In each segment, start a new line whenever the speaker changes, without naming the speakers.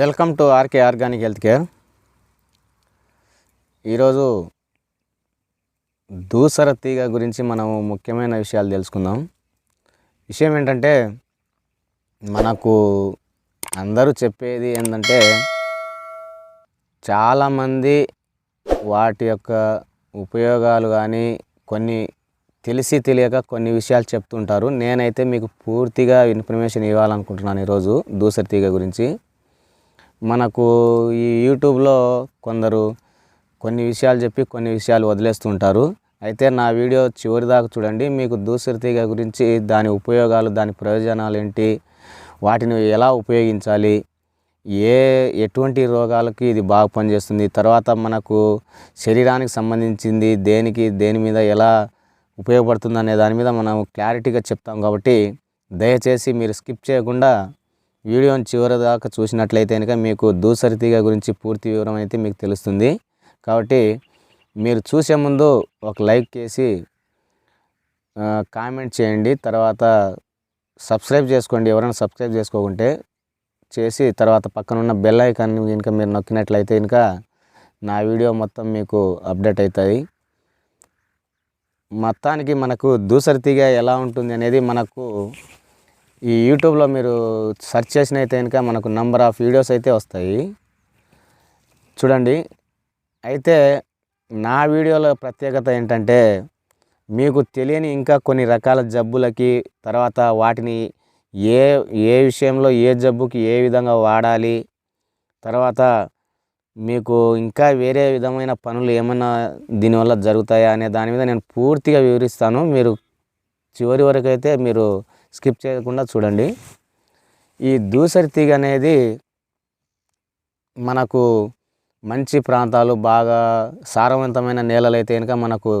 Welcome to RK organic health care. ఈరోజు దూసర తీగ గురించి మనము ముఖ్యమైన విషయాలు తెలుసుకుందాం. విషయం ఏంటంటే మనకు అందరూ చెప్పేది ఏంటంటే చాలామంది వాటి యొక్క ఉపయోగాలు కానీ కొన్ని తెలిసి తెలియక కొన్ని విషయాలు చెప్తుంటారు. నేనైతే మీకు పూర్తిగా ఇన్ఫర్మేషన్ ఇవ్వాలనుకుంటున్నాను ఈరోజు దూసర తీగ గురించి. మనకు ఈ యూట్యూబ్లో కొందరు కొన్ని విషయాలు చెప్పి కొన్ని విషయాలు వదిలేస్తుంటారు. అయితే నా వీడియో చివరి దాకా చూడండి. మీకు దూసరి తీగ గురించి దాని ఉపయోగాలు దాని ప్రయోజనాలు ఏంటి వాటిని ఎలా ఉపయోగించాలి ఏ ఎటువంటి రోగాలకి ఇది బాగా పనిచేస్తుంది తర్వాత మనకు శరీరానికి సంబంధించింది దేనికి దేని మీద ఎలా ఉపయోగపడుతుంది అనే దాని మీద మనం క్లారిటీగా చెప్తాం కాబట్టి దయచేసి మీరు స్కిప్ చేయకుండా వీడియోని చివరి దాకా చూసినట్లయితే కనుక మీకు దూసరి తీగ గురించి పూర్తి వివరం అయితే మీకు తెలుస్తుంది. కాబట్టి మీరు చూసే ముందు ఒక లైక్ చేసి కామెంట్ చేయండి. తర్వాత సబ్స్క్రైబ్ చేసుకోండి. ఎవరైనా సబ్స్క్రైబ్ చేసుకోకుంటే చేసి తర్వాత పక్కన ఉన్న బెల్ ఐకాన్ కనుక మీరు నొక్కినట్లయితే కనుక నా వీడియో మొత్తం మీకు అప్డేట్ అవుతాయి. మొత్తానికి మనకు దూసరి తీగ ఎలా ఉంటుంది అనేది మనకు ఈ యూట్యూబ్లో మీరు సెర్చ్ అయితే కనుక మనకు నంబర్ ఆఫ్ వీడియోస్ అయితే వస్తాయి. చూడండి. అయితే నా వీడియోలో ప్రత్యేకత ఏంటంటే మీకు తెలియని ఇంకా కొన్ని రకాల జబ్బులకి తర్వాత వాటిని ఏ ఏ విషయంలో ఏ జబ్బుకి ఏ విధంగా వాడాలి తర్వాత మీకు ఇంకా వేరే విధమైన పనులు ఏమైనా దీనివల్ల జరుగుతాయా అనే దాని మీద నేను పూర్తిగా వివరిస్తాను. మీరు చివరి వరకు అయితే మీరు స్కిప్ చేయకుండా చూడండి. ఈ దూసరి తీగ అనేది మనకు మంచి ప్రాంతాలు బాగా సారవంతమైన నేలలు అయితే కనుక మనకు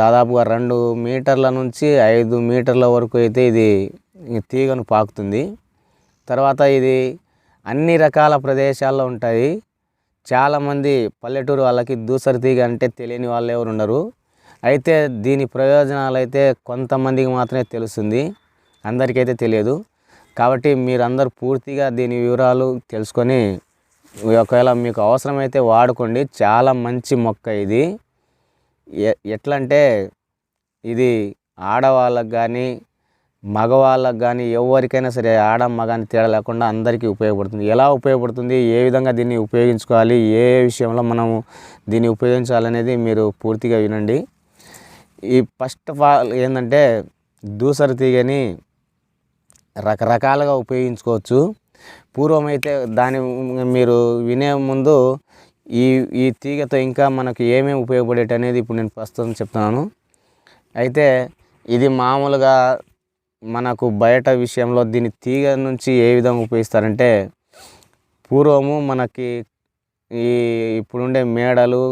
దాదాపుగా రెండు మీటర్ల నుంచి ఐదు మీటర్ల వరకు అయితే ఇది తీగను పాకుతుంది. తర్వాత ఇది అన్ని రకాల ప్రదేశాల్లో ఉంటాయి. చాలామంది పల్లెటూరు వాళ్ళకి దూసరి తీగ అంటే తెలియని వాళ్ళు ఎవరు ఉండరు. అయితే దీని ప్రయోజనాలు అయితే కొంతమందికి మాత్రమే తెలుస్తుంది. అందరికైతే తెలియదు. కాబట్టి మీరందరూ పూర్తిగా దీని వివరాలు తెలుసుకొని ఒకవేళ మీకు అవసరమైతే వాడుకోండి. చాలా మంచి మొక్క ఇది. ఎ- ఎట్లా అంటే ఇది ఆడవాళ్ళకు కానీ మగవాళ్ళకి కానీ ఎవరికైనా సరే ఆడ మగాని తేడా లేకుండా అందరికీ ఉపయోగపడుతుంది. ఎలా ఉపయోగపడుతుంది? ఏ విధంగా దీన్ని ఉపయోగించుకోవాలి? ఏ విషయంలో మనము దీన్ని ఉపయోగించాలనేది మీరు పూర్తిగా వినండి. ఈ ఫస్ట్ ఆఫ్ ఆల్ ఏంటంటే దూసరి తీగని రకరకాలుగా ఉపయోగించుకోవచ్చు. పూర్వమైతే దాని మీరు వినే ముందు ఈ ఈ తీగతో ఇంకా మనకు ఏమేమి ఉపయోగపడేటి అనేది ఇప్పుడు నేను ప్రస్తుతం చెప్తున్నాను. అయితే ఇది మామూలుగా మనకు బయట విషయంలో దీని తీగ నుంచి ఏ విధంగా ఉపయోగిస్తారంటే పూర్వము మనకి ఈ ఇప్పుడుండే మేడలు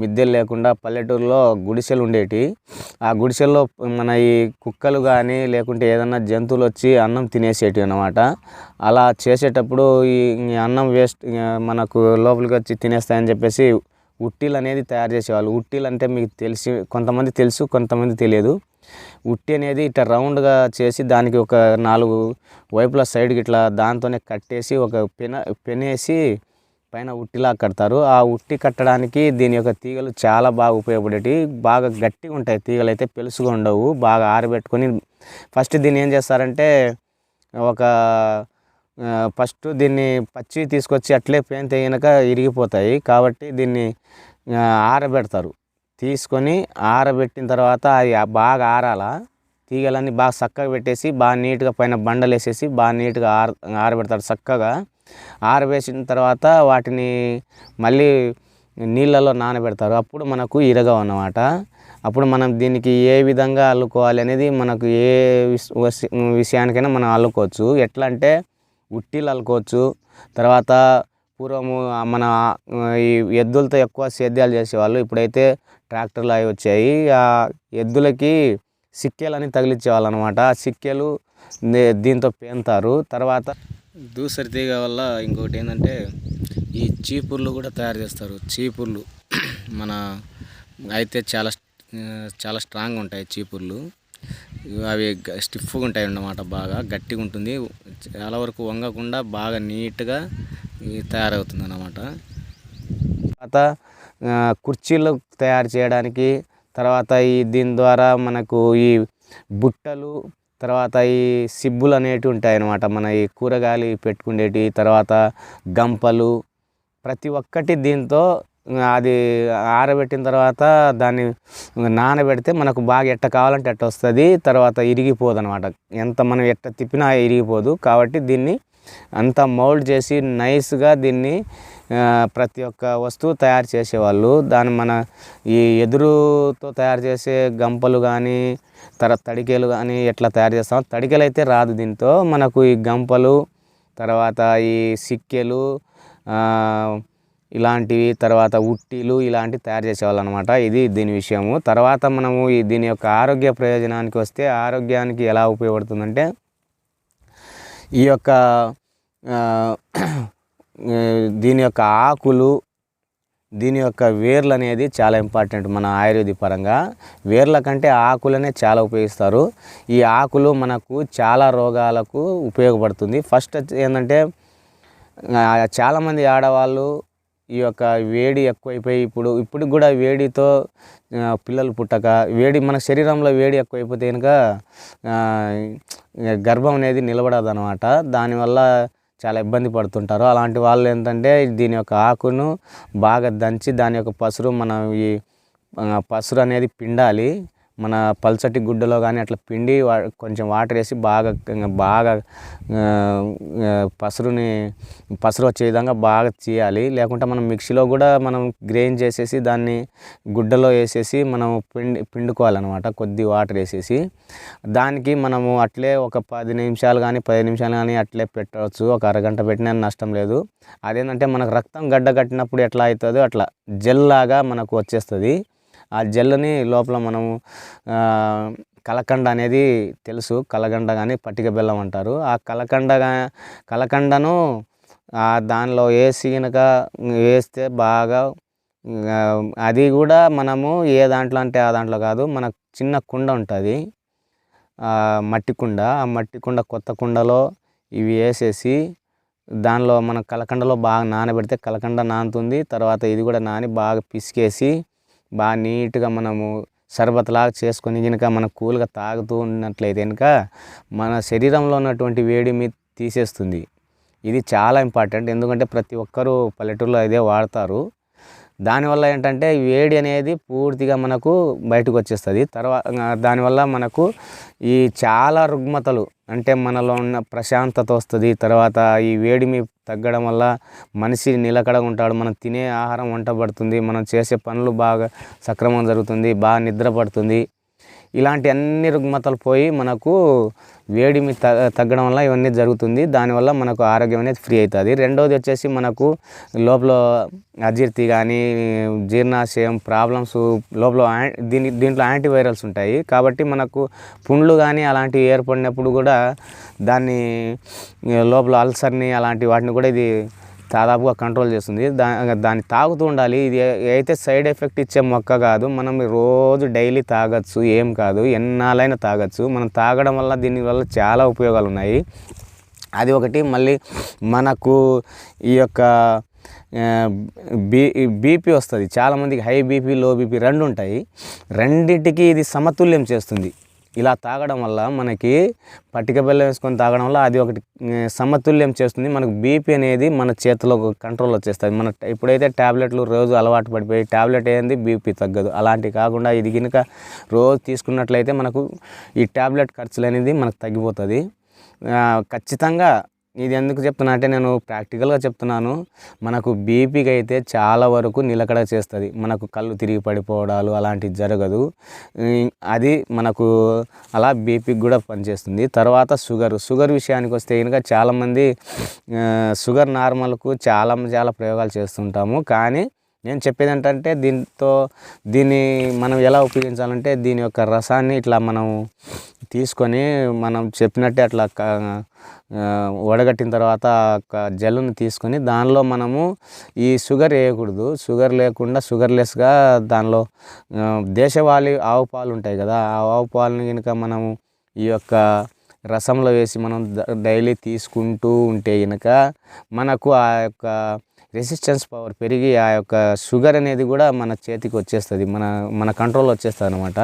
మిద్దెలు లేకుండా పల్లెటూరులో గుడిసెలు ఉండేవి ఆ గుడిసెల్లో మన ఈ కుక్కలు కానీ లేకుంటే ఏదన్నా జంతువులు వచ్చి అన్నం తినేసేటివి అన్నమాట. అలా చేసేటప్పుడు ఈ ఈ అన్నం వేస్ట్ మనకు లోపలికి వచ్చి తినేస్తాయని చెప్పేసి ఉట్టీలు అనేది తయారు చేసేవాళ్ళు. ఉట్టీలు అంటే మీకు తెలిసి కొంతమంది తెలుసు కొంతమంది తెలియదు. ఉట్టి అనేది ఇట్లా రౌండ్గా చేసి దానికి ఒక నాలుగు వైపుల సైడ్కి ఇట్లా దాంతోనే కట్టేసి ఒక పెన పెనేసి పైన ఉట్టిలా కడతారు. ఆ ఉట్టి కట్టడానికి దీని యొక్క తీగలు చాలా బాగా ఉపయోగపడేవి బాగా గట్టిగా ఉంటాయి. తీగలు అయితే పెలుసుగా ఉండవు. బాగా ఆరబెట్టుకొని ఫస్ట్ దీన్ని ఏం చేస్తారంటే ఒక ఫస్ట్ దీన్ని పచ్చి తీసుకొచ్చి అట్లే పెయిన్ తెగినాక ఇరిగిపోతాయి. కాబట్టి దీన్ని ఆరబెడతారు. తీసుకొని ఆరబెట్టిన తర్వాత అది బాగా ఆరాల. తీగలన్నీ బాగా చక్కగా పెట్టేసి బాగా నీట్గా పైన బండలు వేసేసి బాగా నీట్గా ఆర ఆరబెడతారు చక్కగా. ఆరవేసిన తర్వాత వాటిని మళ్ళీ నీళ్ళలో నానబెడతారు. అప్పుడు మనకు ఇరగవు అన్నమాట. అప్పుడు మనం దీనికి ఏ విధంగా అల్లుకోవాలి అనేది మనకు ఏ విషయానికైనా మనం అల్లుకోవచ్చు. ఎట్లా అంటే ఉట్టిలు అల్లుకోవచ్చు. తర్వాత పూర్వము మన ఈ ఎద్దులతో ఎక్కువ సేద్యాలు చేసేవాళ్ళు. ఇప్పుడైతే ట్రాక్టర్లు అవి వచ్చాయి. ఆ ఎద్దులకి సిక్కేలని తగిలించేవాళ్ళు అనమాట ఆ సిక్కేలు దీంతో పేంతారు. తర్వాత దూసరి తీగ వల్ల ఇంకొకటి ఏంటంటే ఈ చీపుర్లు కూడా తయారు చేస్తారు. చీపుర్లు మన అయితే చాలా చాలా స్ట్రాంగ్ ఉంటాయి చీపుర్లు. అవి స్టిఫ్గా ఉంటాయి అన్నమాట బాగా గట్టిగా ఉంటుంది. చాలా వరకు వంగకుండా బాగా నీట్గా ఈ తయారవుతుంది అన్నమాట తర్వాత కుర్చీలు తయారు చేయడానికి తర్వాత ఈ దీని ద్వారా మనకు ఈ బుట్టలు తర్వాత ఈ సిబ్బులు అనేటివి ఉంటాయి అన్నమాట మన ఈ కూరగాయలు పెట్టుకునేటివి తర్వాత గంపలు ప్రతి ఒక్కటి దీంతో అది ఆరబెట్టిన తర్వాత దాన్ని నానబెడితే మనకు బాగా ఎట్ట కావాలంటే ఎట్ట వస్తుంది. తర్వాత ఇరిగిపోదు అనమాట ఎంత మనం ఎట్ట తిప్పినా ఇరిగిపోదు. కాబట్టి దీన్ని అంతా మౌల్డ్ చేసి నైస్గా దీన్ని ప్రతి ఒక్క వస్తువు తయారు చేసేవాళ్ళు. దాన్ని మన ఈ ఎదురుతో తయారు చేసే గంపలు కానీ తర్వాత తడికేలు కానీ ఎట్లా తయారు చేస్తాం తడికెలు అయితే రాదు దీంతో. మనకు ఈ గంపలు తర్వాత ఈ సిక్కెలు ఇలాంటివి తర్వాత ఉట్టిలు ఇలాంటివి తయారు చేసేవాళ్ళు అనమాట ఇది దీని విషయము. తర్వాత మనము ఈ దీని యొక్క ఆరోగ్య ప్రయోజనానికి వస్తే ఆరోగ్యానికి ఎలా ఉపయోగపడుతుందంటే ఈ యొక్క దీని యొక్క ఆకులు దీని యొక్క వేర్లు అనేది చాలా ఇంపార్టెంట్ మన ఆయుర్వేద పరంగా. వేర్ల కంటే ఆకులనే చాలా ఉపయోగిస్తారు. ఈ ఆకులు మనకు చాలా రోగాలకు ఉపయోగపడుతుంది. ఫస్ట్ వచ్చి ఏంటంటే చాలామంది ఆడవాళ్ళు ఈ యొక్క వేడి ఎక్కువైపోయి ఇప్పుడు ఇప్పుడు కూడా వేడితో పిల్లలు పుట్టక వేడి మన శరీరంలో వేడి ఎక్కువైపోతే కనుక గర్భం అనేది నిలబడదు అనమాట దానివల్ల చాలా ఇబ్బంది పడుతుంటారు. అలాంటి వాళ్ళు ఏంటంటే దీని యొక్క ఆకును బాగా దంచి దాని యొక్క పసురు మనం ఈ పసురు అనేది పిండాలి. మన పల్సటి గుడ్డలో కానీ అట్లా పిండి వా- కొంచెం వాటర్ వేసి బాగా బాగా పసరుని పసరు పసురుని వచ్చే విధంగా బాగా చేయాలి లేకుంటే మనం మిక్సీలో కూడా మనం గ్రైండ్ చేసేసి దాన్ని గుడ్డలో వేసేసి మనం పిండి పిండుకోవాలన్నమాట. కొద్ది వాటర్ వేసేసి దానికి మనము అట్లే ఒక పది నిమిషాలు కానీ పది నిమిషాలు కానీ అట్లే పెట్టవచ్చు. ఒక అరగంట పెట్టినా నష్టం లేదు. అదేంటంటే మనకు రక్తం గడ్డ కట్టినప్పుడు ఎట్లా అవుతుందో అట్లా జెల్ లాగా మనకు వచ్చేస్తుంది. ఆ జెల్ని లోపల మనము కలకండ అనేది తెలుసు. కలకండ కానీ పట్టిక బెల్లం అంటారు. ఆ కలకండ కలకండను దానిలో వేసి కనుక వేస్తే బాగా అది కూడా మనము ఏ దాంట్లో అంటే ఆ దాంట్లో కాదు మన చిన్న కుండ ఉంటుంది. మట్టి కుండ. ఆ మట్టి కుండ కొత్త కుండలో ఇవి వేసేసి దానిలో మన కలకండలో బాగా నానబెడితే కలకండ నానుతుంది. తర్వాత ఇది కూడా నాని బాగా పిసికేసి బాగా నీట్గా మనము షర్బత్లాగా చేసుకొని కనుక మన కూల్గా తాగుతూ ఉన్నట్లయితే కనుక మన శరీరంలో ఉన్నటువంటి వేడిమి తీసేస్తుంది. ఇది చాలా ఇంపార్టెంట్. ఎందుకంటే ప్రతి ఒక్కరూ పల్లెటూరులో ఇదే వాడతారు. దానివల్ల ఏంటంటే వేడి అనేది పూర్తిగా మనకు బయటకు వచ్చేస్తుంది. తర్వాత దానివల్ల మనకు ఈ చాలా రుగ్మతలు అంటే మనలో ఉన్న ప్రశాంతత వస్తుంది. తర్వాత ఈ వేడిమి తగ్గడం వల్ల మనిషి నిలకడగా ఉంటాడు మనం తినే ఆహారం వంట పడుతుంది. మనం చేసే పనులు బాగా సక్రమం జరుగుతుంది. బాగా నిద్ర పడుతుంది. ఇలాంటి అన్ని రుగ్మతలు పోయి మనకు వేడిమి తగ్గడం వల్ల ఇవన్నీ జరుగుతుంది. దానివల్ల మనకు ఆరోగ్యం అనేది ఫ్రీ అవుతుంది. రెండోది వచ్చేసి మనకు లోపల అజీర్తి కానీ జీర్ణాశయం ప్రాబ్లమ్స్ లోపల దీని దీంట్లో యాంటీవైరల్స్ ఉంటాయి. కాబట్టి మనకు పుండ్లు కానీ అలాంటివి ఏర్పడినప్పుడు కూడా దాన్ని లోపల అల్సర్ని అలాంటి వాటిని కూడా ఇది దాదాపుగా కంట్రోల్ చేస్తుంది. దా దాన్ని తాగుతూ ఉండాలి. ఇది అయితే సైడ్ ఎఫెక్ట్ ఇచ్చే మొక్క కాదు మనం రోజు డైలీ తాగొచ్చు ఏం కాదు ఎన్నాళ్ళైనా తాగొచ్చు. మనం తాగడం వల్ల దీని వల్ల చాలా ఉపయోగాలు ఉన్నాయి అది ఒకటి. మళ్ళీ మనకు ఈ యొక్క బీ బీపీ వస్తుంది. చాలామందికి హై బీపీ లో బీపీ రెండు ఉంటాయి. రెండింటికి ఇది సమతుల్యం చేస్తుంది. ఇలా తాగడం వల్ల మనకి పట్టిక బెల్లం వేసుకొని తాగడం వల్ల అది ఒకటి సమతుల్యం చేస్తుంది. మనకు బీపీ అనేది మన చేతిలో కంట్రోల్ వచ్చేస్తుంది. మన ఇప్పుడైతే ట్యాబ్లెట్లు రోజు అలవాటు పడిపోయి ట్యాబ్లెట్ ఏంది? బీపీ తగ్గదు. అలాంటివి కాకుండా ఇది కనుక రోజు తీసుకున్నట్లయితే మనకు ఈ ట్యాబ్లెట్ ఖర్చులు అనేది మనకు తగ్గిపోతుంది. ఖచ్చితంగా ఇది ఎందుకు చెప్తున్నా అంటే నేను ప్రాక్టికల్గా చెప్తున్నాను. మనకు బీపీకి అయితే చాలా వరకు నిలకడ చేస్తుంది. మనకు కళ్ళు తిరిగి పడిపోవడాలు అలాంటివి జరగదు. అది మనకు అలా బీపీకి కూడా పనిచేస్తుంది. తర్వాత షుగర్ షుగర్ విషయానికి వస్తే కనుక చాలామంది షుగర్ నార్మల్కు చాలా చాలా ప్రయోగాలు చేస్తుంటాము. కానీ నేను చెప్పేది ఏంటంటే దీంతో దీన్ని మనం ఎలా ఉపయోగించాలంటే దీని యొక్క రసాన్ని ఇట్లా మనం తీసుకొని మనం చెప్పినట్టే అట్లా వడగట్టిన తర్వాత ఒక జల్లును తీసుకొని దానిలో మనము ఈ షుగర్ వేయకూడదు. షుగర్ లేకుండా షుగర్లెస్గా దానిలో దేశవాళీ ఆవు పాలు ఉంటాయి కదా ఆ ఆవు పాలను కనుక మనము ఈ యొక్క రసంలో వేసి మనం డైలీ తీసుకుంటూ ఉంటే కనుక మనకు ఆ యొక్క రెసిస్టెన్స్ పవర్ పెరిగి ఆ యొక్క షుగర్ అనేది కూడా మన చేతికి వచ్చేస్తుంది మన మన కంట్రోల్ వచ్చేస్తుంది అనమాట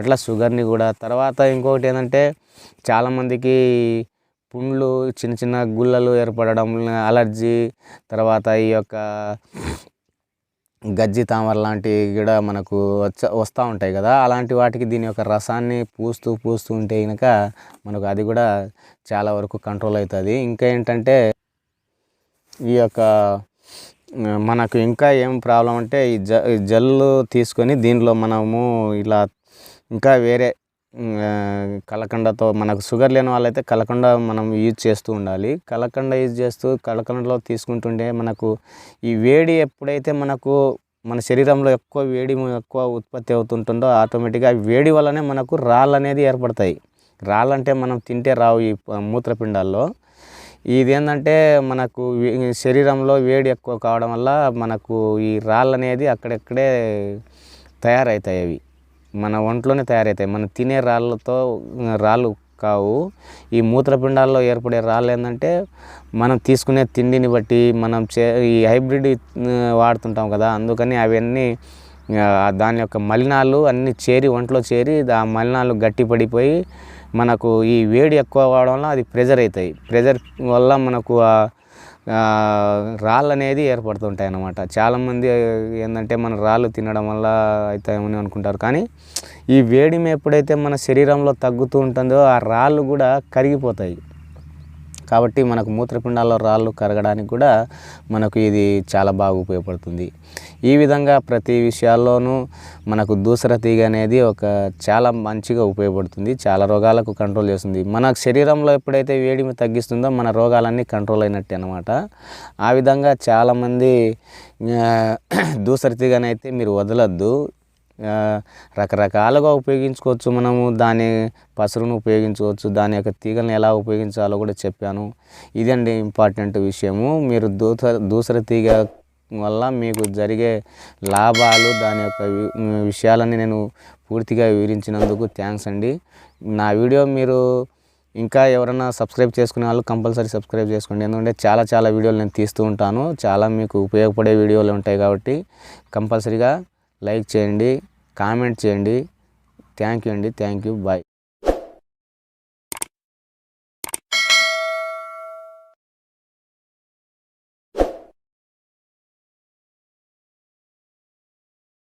అట్లా షుగర్ని కూడా. తర్వాత ఇంకొకటి ఏంటంటే చాలామందికి పుండ్లు చిన్న చిన్న గుల్లలు ఏర్పడడం అలర్జీ తర్వాత ఈ యొక్క గజ్జి తామర లాంటివి కూడా మనకు వచ్చ వస్తూ ఉంటాయి కదా. అలాంటి వాటికి దీని యొక్క రసాన్ని పూస్తూ పూస్తూ ఉంటే కనుక మనకు అది కూడా చాలా వరకు కంట్రోల్ అవుతుంది. ఇంకా ఏంటంటే ఈ యొక్క మనకు ఇంకా ఏం ప్రాబ్లం అంటే ఈ జ జల్లు తీసుకొని దీనిలో మనము ఇలా ఇంకా వేరే కలకండతో మనకు షుగర్ లేని వాళ్ళైతే కలకండ మనం యూజ్ చేస్తూ ఉండాలి. కలకండ యూజ్ చేస్తూ కలకండలో తీసుకుంటుంటే మనకు ఈ వేడి ఎప్పుడైతే మనకు మన శరీరంలో ఎక్కువ వేడి ఎక్కువ ఉత్పత్తి అవుతుంటుందో ఆటోమేటిక్గా వేడి వల్లనే మనకు రాళ్ళు అనేది ఏర్పడతాయి. రాళ్ళంటే మనం తింటే రావు ఈ మూత్రపిండాల్లో. ఇది ఏంటంటే మనకు శరీరంలో వేడి ఎక్కువ కావడం వల్ల మనకు ఈ రాళ్ళు అనేది అక్కడెక్కడే తయారవుతాయి అవి. మన ఒంట్లోనే తయారవుతాయి మనం తినే రాళ్ళతో రాళ్ళు కావు. ఈ మూత్రపిండాల్లో ఏర్పడే రాళ్ళు ఏంటంటే మనం తీసుకునే తిండిని బట్టి మనం చే ఈ హైబ్రిడ్ వాడుతుంటాం కదా. అందుకని అవన్నీ దాని యొక్క మలినాలు అన్నీ చేరి ఒంట్లో చేరి ఆ మలినాలు గట్టి పడిపోయి మనకు ఈ వేడి ఎక్కువ అవడం వల్ల అది ప్రెజర్ అవుతాయి. ప్రెజర్ వల్ల మనకు ఆ రాళ్ళు అనేది ఏర్పడుతుంటాయి అన్నమాట. చాలామంది ఏంటంటే మన రాళ్ళు తినడం వల్ల అవుతాయని అనుకుంటారు. కానీ ఈ వేడిమి ఎప్పుడైతే మన శరీరంలో తగ్గుతూ ఉంటుందో ఆ రాళ్ళు కూడా కరిగిపోతాయి. కాబట్టి మనకు మూత్రపిండాల్లో రాళ్ళు కరగడానికి కూడా మనకు ఇది చాలా బాగా ఉపయోగపడుతుంది. ఈ విధంగా ప్రతి విషయాల్లోనూ మనకు దూసర తీగ అనేది ఒక చాలా మంచిగా ఉపయోగపడుతుంది. చాలా రోగాలకు కంట్రోల్ చేస్తుంది. మన శరీరంలో ఎప్పుడైతే వేడిమి తగ్గిస్తుందో మన రోగాలన్నీ కంట్రోల్ అయినట్టే అనమాట ఆ విధంగా చాలామంది దూసర తీగనైతే మీరు వదలొద్దు. రకరకాలుగా ఉపయోగించుకోవచ్చు మనము. దాని పసరును ఉపయోగించుకోవచ్చు. దాని యొక్క తీగలను ఎలా ఉపయోగించాలో కూడా చెప్పాను. ఇదండి ఇంపార్టెంట్ విషయము. మీరు దూసర దూసర తీగ వల్ల మీకు జరిగే లాభాలు దాని యొక్క వి- విషయాలని నేను పూర్తిగా వివరించినందుకు థ్యాంక్స్ అండి. నా వీడియో మీరు ఇంకా ఎవరైనా సబ్స్క్రైబ్ చేసుకునే వాళ్ళు కంపల్సరీ సబ్స్క్రైబ్ చేసుకోండి. ఎందుకంటే చాలా చాలా వీడియోలు నేను తీస్తూ ఉంటాను. చాలా మీకు ఉపయోగపడే వీడియోలు ఉంటాయి కాబట్టి కంపల్సరీగా లైక్ చేయండి. కామెంట్ చేయండి. థ్యాంక్ యూ అండి. Thank you. బాయ్.